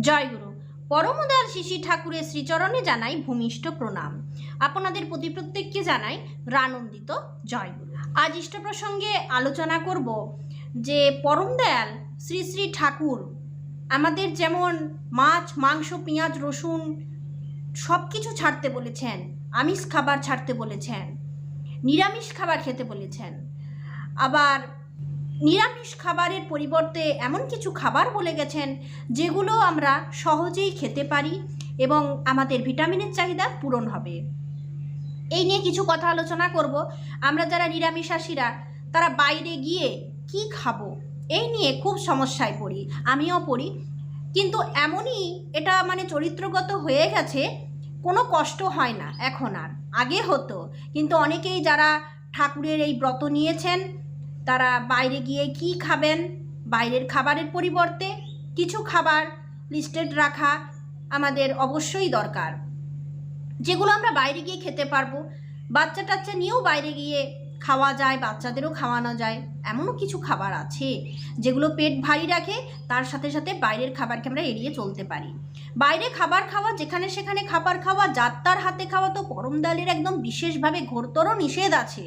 জয়গুরু পরমদয়াল শিশি ঠাকুরের শ্রীচরণে জানাই ভূমিষ্ঠ প্রণাম। আপনাদের প্রতি প্রত্যেককে জানাই রানন্দিত জয়গুরু আজ ইষ্ট প্রসঙ্গে আলোচনা করব যে পরমদয়াল শ্রী শ্রী ঠাকুর আমাদের যেমন মাছ, মাংস, পেঁয়াজ, রসুন সব কিছু ছাড়তে বলেছেন, আমিষ খাবার ছাড়তে বলেছেন, নিরামিষ খাবার খেতে বলেছেন। আবার নিরামিষ খাবারের পরিবর্তে এমন কিছু খাবার বলে গেছেন, যেগুলো আমরা সহজেই খেতে পারি এবং আমাদের ভিটামিনের চাহিদা পূরণ হবে। এই নিয়ে কিছু কথা আলোচনা করব। আমরা যারা নিরামিষাসীরা তারা বাইরে গিয়ে কি খাব, এই নিয়ে খুব সমস্যায় পড়ি। আমিও পড়ি। কিন্তু এমনই এটা মানে চরিত্রগত হয়ে গেছে, কোনো কষ্ট হয় না, এখন আর। আগে হতো, কিন্তু অনেকেই যারা ঠাকুরের এই ব্রত নিয়েছেন তারা বাইরে গিয়ে কি খাবেন? বাইরের খাবারের পরিবর্তে কিছু খাবার লিস্টেড রাখা আমাদের অবশ্যই দরকার। যেগুলো আমরা বাইরে গিয়ে খেতে পারব। বাচ্চা টাচ্চা নিয়েও বাইরে গিয়ে খাওয়া যায়, বাচ্চাদেরও খাওয়ানো যায়। এমনও কিছু খাবার আছে যেগুলো পেট ভারী রাখে, তার সাথে সাথে বাইরের খাবারকে আমরা এড়িয়ে চলতে পারি। বাইরে খাবার খাওয়া, যেখানে সেখানে খাবার খাওয়া, যাত্রার হাতে খাওয়া তো পরম দালের একদম বিশেষভাবে ঘোরতর নিষেধ আছে।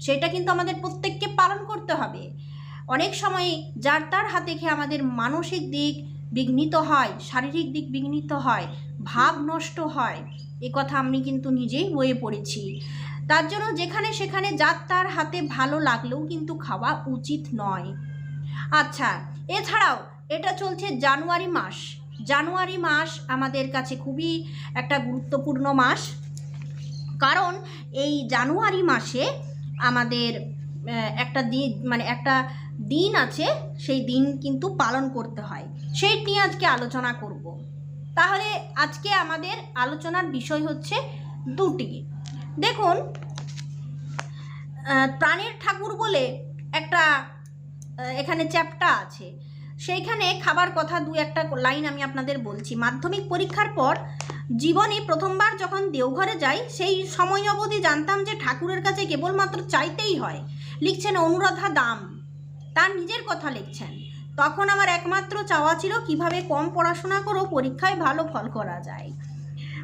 সেটা কিন্তু আমাদের প্রত্যেককে পালন করতে হবে। অনেক সময় যার তার হাতে খেয়ে আমাদের মানসিক দিক বিঘ্নিত হয়, শারীরিক দিক বিঘ্নিত হয়, ভাব নষ্ট হয়, এ কথা আমি কিন্তু নিজেই বয়ে পড়েছি। তার জন্য যেখানে সেখানে যার তার হাতে ভালো লাগলেও কিন্তু খাওয়া উচিত নয়। আচ্ছা এছাড়াও এটা চলছে জানুয়ারি মাস। জানুয়ারি মাস আমাদের কাছে খুবই একটা গুরুত্বপূর্ণ মাস। কারণ এই জানুয়ারি মাসে আমাদের একটা দিন মানে একটা দিন আছে, সেই দিন কিন্তু পালন করতে হয়। সেই নিয়ে আজকে আলোচনা করব। তাহলে আজকে আমাদের আলোচনার বিষয় হচ্ছে দুটি। দেখুন প্রাণের ঠাকুর বলে একটা এখানে চ্যাপ্টা আছে। সেইখানে খাবার কথা দু একটা লাইন আমি আপনাদের বলছি। মাধ্যমিক পরীক্ষার পর জীবনে প্রথমবার যখন দেওঘরে যাই, সেই সময় অবধি জানতাম যে ঠাকুরের কাছে কেবলমাত্র চাইতেই হয়। লিখছেন অনুরাধা দাম। তার নিজের কথা লিখছেন। তখন আমার একমাত্র চাওয়া ছিল কীভাবে কম পড়াশোনা করেও পরীক্ষায় ভালো ফল করা যায়।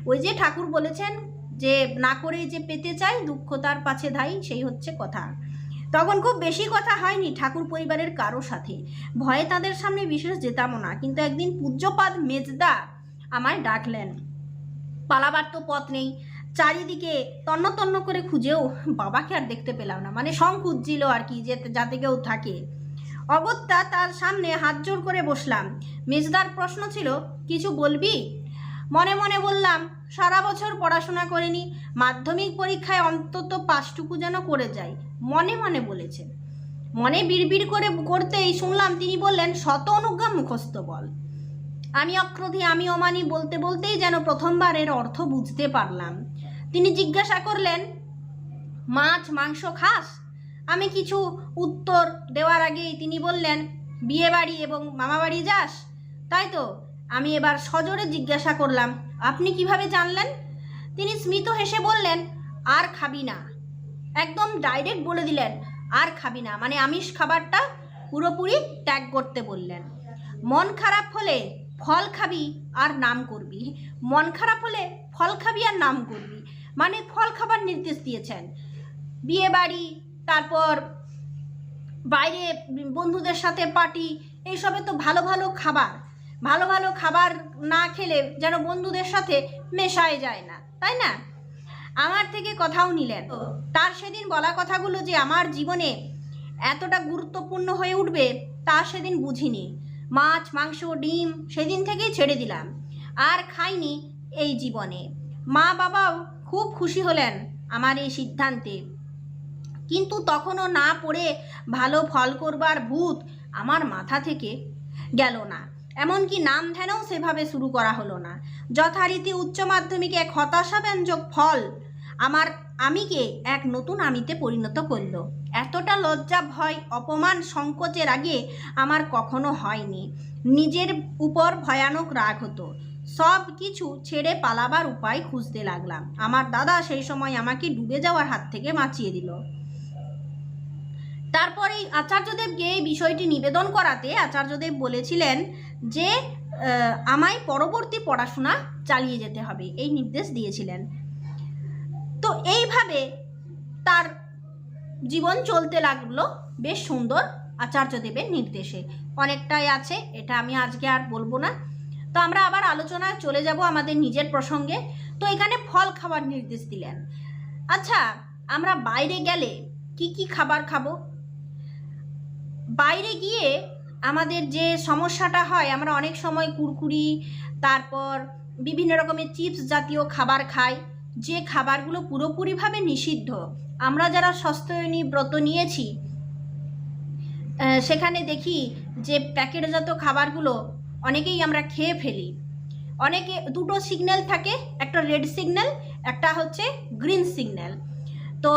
ওই যে ঠাকুর বলেছেন যে, না করে যে পেতে চাই, দুঃখ তার পাছে ধাই সেই হচ্ছে কথা। তখন খুব বেশি কথা হয়নি ঠাকুর পরিবারের কারও সাথে। ভয়ে তাদের সামনে বিশেষ যেতামও না, কিন্তু একদিন পূজ্যপাদ মেজদা আমায় ডাকলেন, পালাবার তো পথ নেই, চারিদিকে তন্ন তন্ন করে খুঁজেও বাবাকে আর দেখতে পেলাম না মানে সং খুঁজছিল আর কি যে যাতে কেউ থাকে। অগত্যা তার সামনে হাত জোর করে বসলাম। মেজদার প্রশ্ন ছিল, কিছু বলবি? মনে মনে বললাম, সারা বছর পড়াশোনা করিনি, মাধ্যমিক পরীক্ষায় অন্তত পাঁচটুকু যেন করে যাই, মনে মনে বলেছেন। মনে বিড়বিড় করে করতেই শুনলাম তিনি বললেন, শত অনুজ্ঞা মুখস্থ বল। আমি অক্রোধী, আমি অমানি বলতে বলতেই যেন প্রথমবার এর অর্থ বুঝতে পারলাম। তিনি জিজ্ঞাসা করলেন, মাছ, মাংস খাস? আমি কিছু উত্তর দেওয়ার আগেই তিনি বললেন, বিয়ে বাড়ি এবং মামা বাড়ি যাস? তাই তো আমি এবার সজোরে জিজ্ঞাসা করলাম, আপনি কীভাবে জানলেন? তিনি স্মিত হেসে বললেন, আর খাবি না। একদম ডাইরেক্ট বলে দিলেন, আর খাবি না। মানে আমিষ খাবারটা পুরোপুরি ত্যাগ করতে বললেন। মন খারাপ হলে ফল খাবি আর নাম করবি। মন খারাপ হলে ফল খাবি আর নাম করবি। মানে ফল খাবার নির্দেশ দিয়েছেন। বিয়ে বাড়ি, তারপর বাইরে বন্ধুদের সাথে পার্টি এইসবে তো ভালো ভালো খাবার। ভালো ভালো খাবার না খেলে যেন বন্ধুদের সাথে মেশায় যায় না তাই না? আমার থেকে কথাও নিলেন। তার সেদিন বলা কথাগুলো যে আমার জীবনে এতটা গুরুত্বপূর্ণ হয়ে উঠবে তা সেদিন বুঝিনি। মাছ মাংস ডিম সেদিন থেকেই ছেড়ে দিলাম। আর খাইনি এই জীবনে। মা বাবাও খুব খুশি হলেন আমার এই সিদ্ধান্তে। কিন্তু তখনও না পড়ে ভালো ফল করবার ভূত আমার মাথা থেকে গেল না। এমনকি নাম ধ্যানও সেভাবে শুরু করা হলো না। যথারীতি উচ্চ মাধ্যমিকে এক হতাশাব্যঞ্জক ফল আমার আমিকে এক নতুন আমিতে পরিণত করল। এতটা লজ্জা, ভয়, অপমান, সংকোচের আগে আমার কখনো হয়নি। নিজের উপর ভয়ানক রাগ হতো। সব কিছু ছেড়ে পালাবার উপায় খুঁজতে লাগলাম। আমার দাদা সেই সময় আমাকে ডুবে যাওয়ার হাত থেকে বাঁচিয়ে দিল। তারপরে আচার্যদেবকে এই বিষয়টি নিবেদন করাতে আচার্যদেব বলেছিলেন যে আমায় পরবর্তী পড়াশোনা চালিয়ে যেতে হবে, এই নির্দেশ দিয়েছিলেন। তো এইভাবে তার জীবন চলতে লাগল বেশ সুন্দর আচার্যদেবের নির্দেশে। অনেকটাই আছে, এটা আমি আজকে আর বলব না। তো আমরা আবার আলোচনায় চলে যাব আমাদের নিজের প্রসঙ্গে। তো এখানে ফল খাওয়ার নির্দেশ দিলেন। আচ্ছা আমরা বাইরে গেলে কি কি খাবার খাব? বাইরে গিয়ে আমাদের যে সমস্যাটা হয়, আমরা অনেক সময় কুরকুরি, তারপর বিভিন্ন রকমের চিপস জাতীয় খাবার খাই, যে খাবারগুলো পুরোপুরিভাবে নিষিদ্ধ। আমরা যারা স্বাস্থ্যয়নী ব্রত নিয়েছি সেখানে দেখি যে প্যাকেটজাত খাবারগুলো অনেকেই আমরা খেয়ে ফেলি। অনেকে, দুটো সিগন্যাল থাকে, একটা রেড সিগন্যাল একটা হচ্ছে গ্রিন সিগন্যাল তো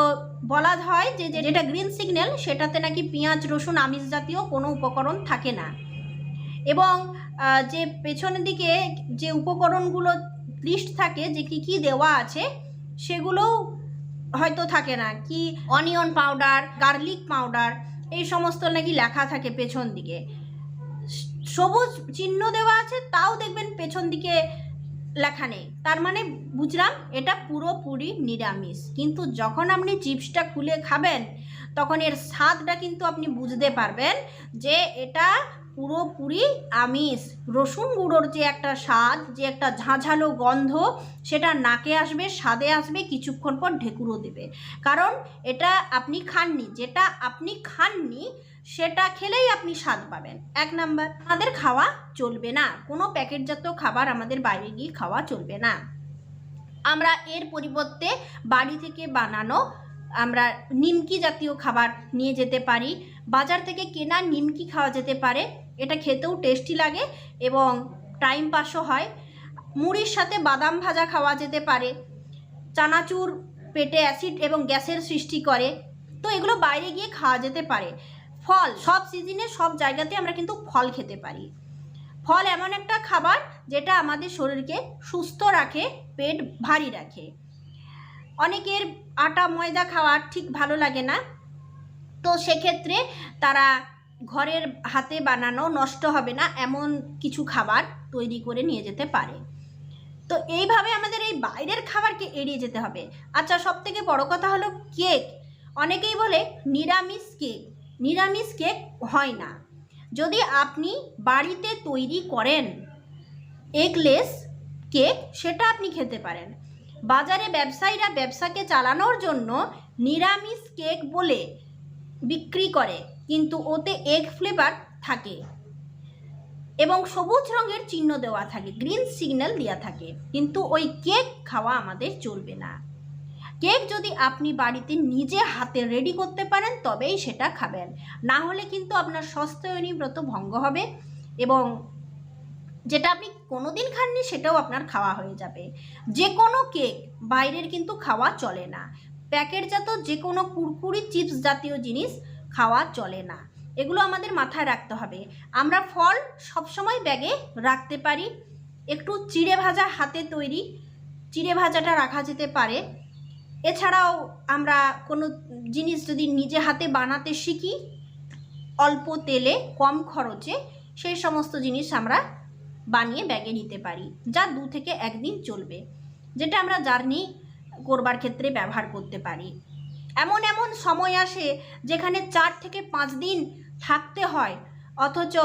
বলা হয় যে যেটা গ্রিন সিগন্যাল সেটাতে নাকি পেঁয়াজ, রসুন, আমিষ জাতীয় কোনো উপকরণ থাকে না। এবং যে পেছনের দিকে যে উপকরণগুলো লিস্ট থাকে, যে কি কি দেওয়া আছে, সেগুলোও হয়তো থাকে না। কি অনিয়ন পাউডার গার্লিক পাউডার এই সমস্ত নাকি লেখা থাকে পেছন দিকে। সবুজ চিহ্ন দেওয়া আছে, তাও দেখবেন পেছন দিকে লেখা নেই। তার মানে বুঝলাম এটা পুরোপুরি নিরামিষ। কিন্তু যখন আপনি চিপসটা খুলে খাবেন, তখন এর স্বাদটা কিন্তু আপনি বুঝতে পারবেন যে এটা পুরোপুরি আমিষ। রসুন গুঁড়োর যে একটা স্বাদ, যে একটা ঝাঁঝালো গন্ধ, সেটা নাকে আসবে, স্বাদে আসবে, কিছুক্ষণ পর ঢেকুরও দেবে। কারণ এটা আপনি খাননি, যেটা আপনি খাননি সেটা খেলেই আপনি স্বাদ পাবেন। এক নাম্বার, আমাদের খাওয়া চলবে না। কোনো প্যাকেটজাত খাবার আমাদের বাইরে গিয়ে খাওয়া চলবে না। আমরা এর পরিবর্তে বাড়ি থেকে বানানো, আমরা নিমকি জাতীয় খাবার নিয়ে যেতে পারি, বাজার থেকে কেনা নিমকি খাওয়া যেতে পারে। এটা খেতেও টেস্টি লাগে এবং টাইম পাসও হয়। মুড়ির সাথে বাদাম ভাজা খাওয়া যেতে পারে। চানাচুর পেটে অ্যাসিড এবং গ্যাসের সৃষ্টি করে। তো এগুলো বাইরে গিয়ে খাওয়া যেতে পারে। ফল, সব সিজনে সব জায়গাতে আমরা কিন্তু ফল খেতে পারি। ফল এমন একটা খাবার যেটা আমাদের শরীরকে সুস্থ রাখে, পেট ভারী রাখে। অনেকের আটা, ময়দা খাওয়া ঠিক ভালো লাগে না। তো সেক্ষেত্রে তারা ঘরের হাতে বানানো নষ্ট হবে না, এমন কিছু খাবার তৈরি করে নিয়ে যেতে পারে। তো এইভাবে আমাদের এই বাইরের খাবারকে এড়িয়ে যেতে হবে। আচ্ছা সব থেকে বড় কথা হলো কেক অনেকেই বলে নিরামিষ কেক নিরামিষ কেক হয় না। যদি আপনি বাড়িতে তৈরি করেন এগলেস কেক, সেটা আপনি খেতে পারেন। বাজারে ব্যবসায়ীরা ব্যবসাকে চালানোর জন্য নিরামিষ কেক বলে বিক্রি করে, কিন্তু ওতে এগ ফ্লেভার থাকে এবং সবুজ রঙের চিহ্ন দেওয়া থাকে গ্রিন সিগন্যাল দেওয়া থাকে, কিন্তু ওই কেক খাওয়া আমাদের চলবে না। কেক যদি আপনি বাড়িতে নিজে হাতে রেডি করতে পারেন, তবেই সেটা খাবেন। না হলে কিন্তু আপনার স্বাস্থ্যয়নী ব্রত ভঙ্গ হবে এবং যেটা আপনি কোনোদিন খাননি, সেটাও আপনার খাওয়া হয়ে যাবে। যে কোনো কেক বাইরের কিন্তু খাওয়া চলে না। প্যাকেটজাত যে কোনো কুরকুরি, চিপস জাতীয় জিনিস খাওয়া চলে না। এগুলো আমাদের মাথায় রাখতে হবে। আমরা ফল সবসময় ব্যাগে রাখতে পারি। একটু চিড়ে ভাজা হাতে তৈরি। চিড়ে ভাজাটা রাখা যেতে পারে। এছাড়াও আমরা কোনো জিনিস যদি নিজে হাতে বানাতে শিখি, অল্প তেলে, কম খরচে, সেই সমস্ত জিনিস আমরা বানিয়ে ব্যাগে নিতে পারি, যা দু থেকে একদিন চলবে, যেটা আমরা জার্নি করবার ক্ষেত্রে ব্যবহার করতে পারি। এমন এমন সময় আসে যেখানে চার থেকে পাঁচ দিন থাকতে হয়, অথচ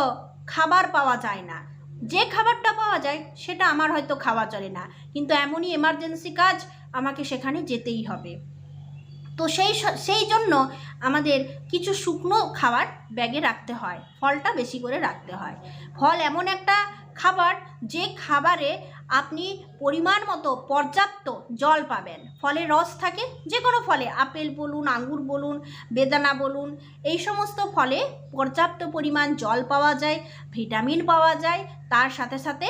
খাবার পাওয়া যায় না। যে খাবারটা পাওয়া যায়, সেটা আমার হয়তো খাওয়া চলে না, কিন্তু এমনই এমার্জেন্সি কাজ আমাকে সেখানে যেতেই হবে। তো সেই সেই জন্য আমাদের কিছু শুকনো খাবার ব্যাগে রাখতে হয়, ফলটা বেশি করে রাখতে হয়। ফল এমন একটা খাবার যে খাবারে আপনি পরিমাণ মতো পর্যাপ্ত জল পাবেন। ফলে রস থাকে যে কোনো ফলে, আপেল বলুন, আঙ্গুর বলুন, বেদানা বলুন, এই সমস্ত ফলে পর্যাপ্ত পরিমাণ জল পাওয়া যায়, ভিটামিন পাওয়া যায়, তার সাথে সাথে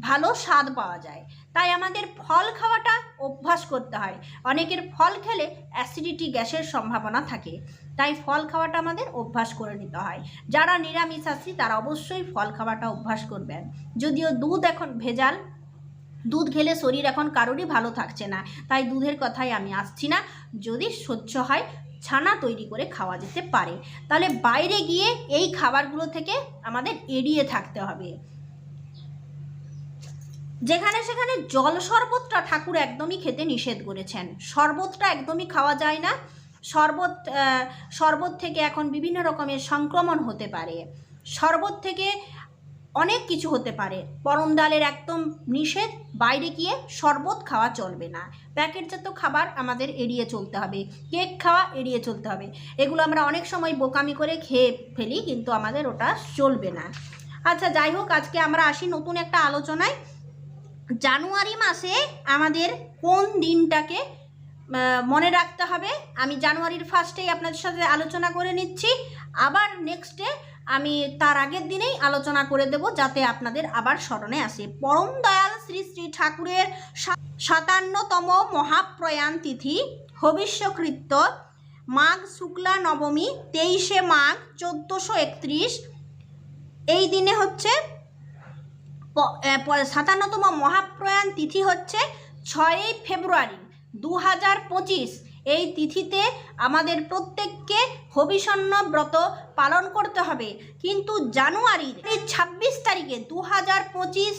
ভালো স্বাদ পাওয়া যায়। তাই আমাদের ফল খাওয়াটা অভ্যাস করতে হয়। অনেকের ফল খেলে অ্যাসিডিটি গ্যাসের সম্ভাবনা থাকে। তাই ফল খাওয়াটা আমাদের অভ্যাস করে নিতে হয়। যারা নিরামিষ নিরামিষাশী তারা অবশ্যই ফল খাওয়াটা অভ্যাস করবেন। যদিও দুধ এখন ভেজাল, দুধ খেলে শরীর এখন কারোরই ভালো থাকছে না। তাই দুধের কথাই আমি আসছি না। যদি স্বচ্ছ হয়, ছানা তৈরি করে খাওয়া যেতে পারে। তাহলে বাইরে গিয়ে এই খাবারগুলো থেকে আমাদের এড়িয়ে থাকতে হবে। যেখানে সেখানে জল শরবতটা ঠাকুর একদমই খেতে নিষেধ করেছেন। শরবতটা একদমই খাওয়া যায় না। শরবত শরবত থেকে এখন বিভিন্ন রকমের সংক্রমণ হতে পারে। শরবত থেকে অনেক কিছু হতে পারে। পরম ডালের একদম নিষেধ, বাইরে গিয়ে শরবত খাওয়া চলবে না। প্যাকেটজাত খাবার আমাদের এড়িয়ে চলতে হবে। কেক খাওয়া এড়িয়ে চলতে হবে। এগুলো আমরা অনেক সময় বোকামি করে খেয়ে ফেলি, কিন্তু আমাদের ওটা চলবে না। আচ্ছা যাই হোক, আজকে আমরা আসি নতুন একটা আলোচনায়। জানুয়ারি মাসে আমাদের কোন দিনটাকে মনে রাখতে হবে। আমি জানুয়ারির ফার্স্টেই আপনাদের সাথে আলোচনা করে নিচ্ছি। আবার নেক্সটে আমি তার আগের দিনেই আলোচনা করে দেব, যাতে আপনাদের আবার স্মরণে আসে। পরম দয়াল শ্রী শ্রী ঠাকুরের সাতান্নতম মহাপ্রয়াণ তিথি, হবিষ্যকৃত্য, মাঘ শুক্লা নবমী, তেইশে মাঘ, চোদ্দোশো একত্রিশ। এই দিনে হচ্ছে সাতান্নতম মহাপ্রয়াণ তিথি হচ্ছে ছয়ই ফেব্রুয়ারি দু হাজার পঁচিশ। এই তিথিতে আমাদের প্রত্যেককে হবিষণ্য ব্রত পালন করতে হবে। কিন্তু জানুয়ারির ছাব্বিশ তারিখে দু হাজার পঁচিশ,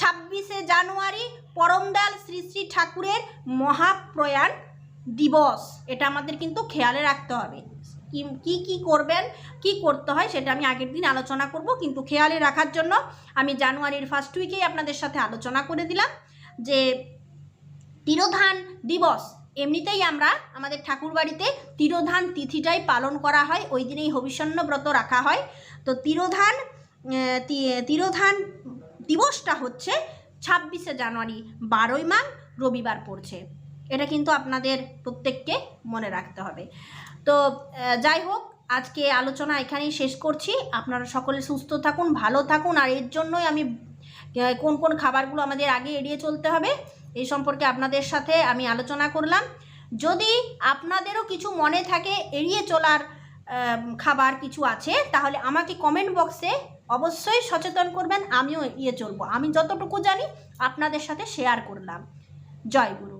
ছাব্বিশে জানুয়ারি পরমদাল শ্রী শ্রী ঠাকুরের মহাপ্রয়াণ দিবস। এটা আমাদের কিন্তু খেয়ালে রাখতে হবে। কি কি করবেন, কি করতে হয় সেটা আমি আগের দিন আলোচনা করব। কিন্তু খেয়ালে রাখার জন্য আমি জানুয়ারির ফার্স্ট উইকেই আপনাদের সাথে আলোচনা করে দিলাম যে তিরোধান দিবস, এমনিতেই আমরা আমাদের ঠাকুর বাড়িতে তিরোধান তিথিটাই পালন করা হয়, ওই দিনেই হবিষণ্য ব্রত রাখা হয়। তো তিরোধান তিরোধান দিবসটা হচ্ছে ছাব্বিশে জানুয়ারি, বারোই মাঘ রবিবার পড়ছে। এটা কিন্তু আপনাদের প্রত্যেককে মনে রাখতে হবে। তো যাই হোক, আজকে আলোচনা এখানেই শেষ করছি। আপনারা সকলে সুস্থ থাকুন, ভালো থাকুন, আর এর জন্যই আমি কোন কোন খাবারগুলো আমাদের আগে এড়িয়ে চলতে হবে, এই সম্পর্কে আপনাদের সাথে আমি আলোচনা করলাম। যদি আপনাদেরও কিছু মনে থাকে, এড়িয়ে চলার খাবার কিছু আছে, তাহলে আমাকে কমেন্ট বক্সে অবশ্যই সচেতন করবেন, আমিও এড়িয়ে চলবো। আমি যতটুকু জানি, আপনাদের সাথে শেয়ার করলাম। জয় গুরু।